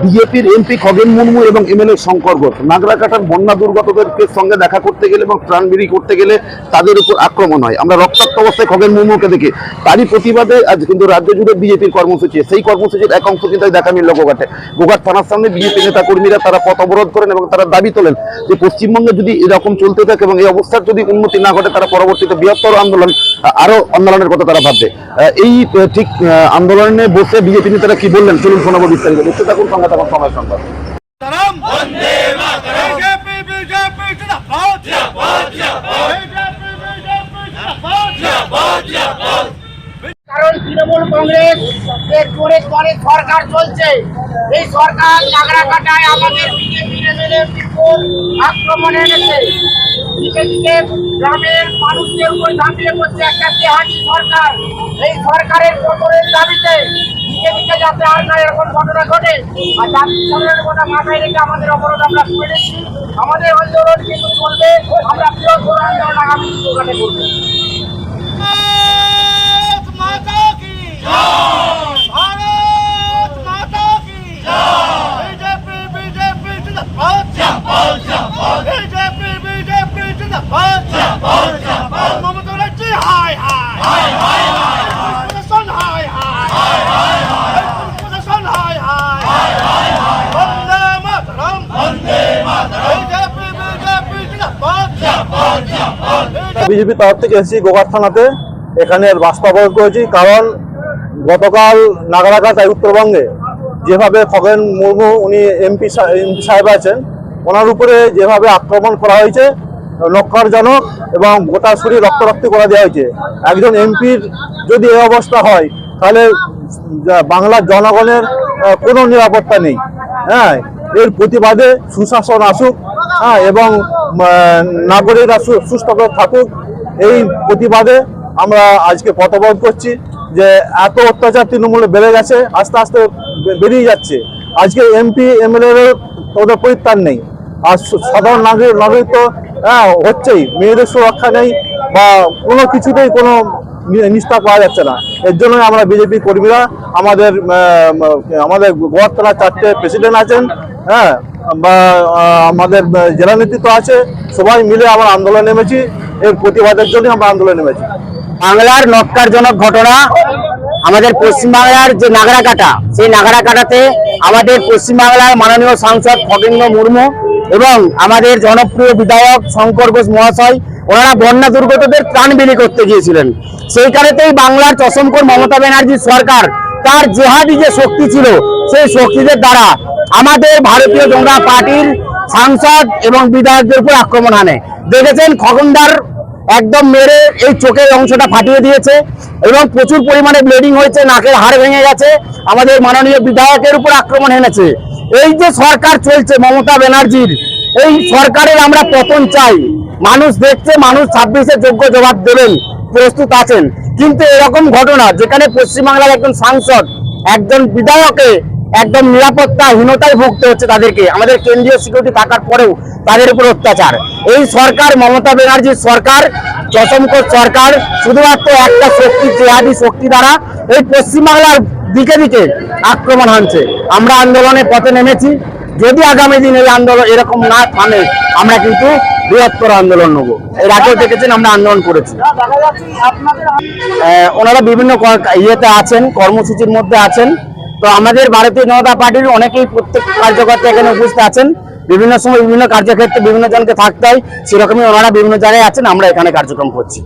বিজেপির এমপি খগেন মুর্মু এবং এমএলএ শঙ্কর ঘোষ। নাগরাকাটার বন্যা দুর্গতদের সঙ্গে দেখা করতে গেলে এবং ত্রাণ বিলি করতে গেলে তাদের উপর আক্রমণ হয়। আমরা রক্তাক্ত অবস্থায় খগেন মুর্মুকে দেখি। তারই প্রতিবাদে আজ কিন্তু রাজ্য জুড়ে বিজেপির কর্মসূচি। সেই কর্মসূচির এক অংশ কিন্তু দেখা মিলল গোঘাটে গোঘাট থানার সামনে বিজেপি নেতা কর্মীরা তারা পথ অবরোধ করেন এবং তারা দাবি তোলেন যে পশ্চিমবঙ্গে যদি এরকম চলতে থাকে এবং এই অবস্থার যদি উন্নতি না ঘটে তারা পরবর্তীতে বৃহত্তর আন্দোলন আহ, আরও আন্দোলনের কথা তারা ভাববে। এই ঠিক আন্দোলনে বসে বিজেপি নেতারা কি বললেন? চলুন শোনাবো বিস্তারিত। দেখতে থাকুন সঙ্গে থাকুন সময় জিন্দাবাদ। কারণ তৃণমূল কংগ্রেস এর সরকার চলছে এই সরকার নাগরাকাটায় আমাদের আক্রমণ এনেছে। দিকে দিকে গ্রামের মানুষদের উপর ঝাঁপিয়ে পড়ছে একটা তেহানি সরকার। এই সরকারের পতনের দাবিতে দিকে যাতে আর না এরকম ঘটনা ঘটে, আর জাতীয় সংগ্রামের কথা মাথায় রেখে আমাদের অবরোধ আমরা করেছি আমাদের আন্দোলন কিন্তু চলবে, আমরা বৃহত্তর আন্দোলন করব বিজেপি তরফ থেকে এসেছি গোঘাট থানাতে। এখানে রাস্তা করেছি, কারণ গতকাল নাগরাকাটায় উত্তরবঙ্গে যেভাবে খগেন মুর্মু, উনি এমপি এমপি সাহেব আছেন, ওনার উপরে যেভাবে আক্রমণ করা হয়েছে, নক্কারজনক এবং গোটা শরীর রক্তারক্তি করে দেওয়া হয়েছে। একজন এমপির যদি এই অবস্থা হয়, তাহলে বাংলার জনগণের কোনো নিরাপত্তা নেই। হ্যাঁ এর প্রতিবাদে সুশাসন আসুক হ্যাঁ এবং নাগরিকরা সুস্থভাবে থাকুক। এই প্রতিবাদে আমরা আজকে পথবোধ করছি যে এত অত্যাচার তৃণমূলে বেড়ে গেছে, আস্তে আস্তে বেরিয়ে যাচ্ছে। আজকে এমপি এমএলএ ওদের পরিত্রাণ নেই। আর সাধারণ নাগরিক নাগরিক তো হ্যাঁ হচ্ছেই। মেয়েদের সুরক্ষা নেই বা কোনো কিছুতেই কোনো নি- নিষ্ঠা পাওয়া যাচ্ছে না। এর জন্য আমরা বিজেপি কর্মীরা আমাদের আমাদের গোয়ারতলা চারটে প্রেসিডেন্ট আছেন হ্যাঁ বা আমাদের জেলা নেতৃত্ব আছে, সবাই মিলে আমরা আন্দোলন নেমেছি, এর প্রতিবাদের জন্য আমরা আন্দোলন নেমেছি। বাংলার নক্কারজনক ঘটনা, আমাদের পশ্চিমবাংলার যে নাগরাকাটা, সেই নাগরাকাটাতে আমাদের পশ্চিমবাংলার মাননীয় সাংসদ খগেন্দ্র মুর্মু এবং আমাদের জনপ্রিয় বিধায়ক শঙ্কর ঘোষ মহাশয়, ওনারা বন্যা দুর্গতদের প্রাণ বিলি করতে গিয়েছিলেন। সেইখানেতেই বাংলার চশমকর মমতা ব্যানার্জি সরকার তার জেহাদি যে শক্তি ছিল, সেই শক্তিদের দ্বারা আমাদের ভারতীয় জনতা পার্টির সাংসদ এবং বিধায়কদের উপর আক্রমণ আনে দেখেছেন, খগনদার একদম মেরে এই চোখের অংশটা ফাটিয়ে দিয়েছে এবং প্রচুর পরিমাণে ব্লিডিং হয়েছে, নাকের হাড় ভেঙে গেছে। আমাদের মাননীয় বিধায়কের উপর আক্রমণ এনেছে। এই যে সরকার চলছে মমতা ব্যানার্জির, এই সরকারের আমরা পতন চাই। মানুষ দেখছে, মানুষ ছাব্বিশে যোগ্য জবাব দেবেন, প্রস্তুত আছেন। কিন্তু এরকম ঘটনা, যেখানে পশ্চিমবাংলার একজন সাংসদ, একজন বিধায়কে একদম নিরাপত্তাহীনতায় ভুগতে হচ্ছে তাদেরকে, আমাদের কেন্দ্রীয় সিকিউরিটি থাকার পরেও তাদের উপর অত্যাচার। এই সরকার, মমতা ব্যানার্জির সরকার চশমকর সরকার, শুধুমাত্র একটা শক্তি, জেহাদি শক্তি দ্বারা, এই পশ্চিমবাংলার দিকে দিকে আক্রমণ হানছে। আমরা আন্দোলনে পথে নেমেছি। যদি আগামী দিন এই আন্দোলন এরকম না থামে, আমরা কিন্তু বৃহত্তর আন্দোলন নেব। এর আগেও দেখেছেন আমরা আন্দোলন করেছি। ওনারা বিভিন্ন ইয়েতে আছেন, কর্মসূচির মধ্যে আছেন। তো আমাদের ভারতীয় জনতা পার্টির অনেকেই প্রত্যেক কার্যকর্তা এখানে উপস্থিত আছেন। বিভিন্ন সময় বিভিন্ন কার্যক্ষেত্রে বিভিন্ন জনকে থাকতে হয়। সেরকমই ওনারা বিভিন্ন জায়গায় আছেন, আমরা এখানে কার্যক্রম করছি।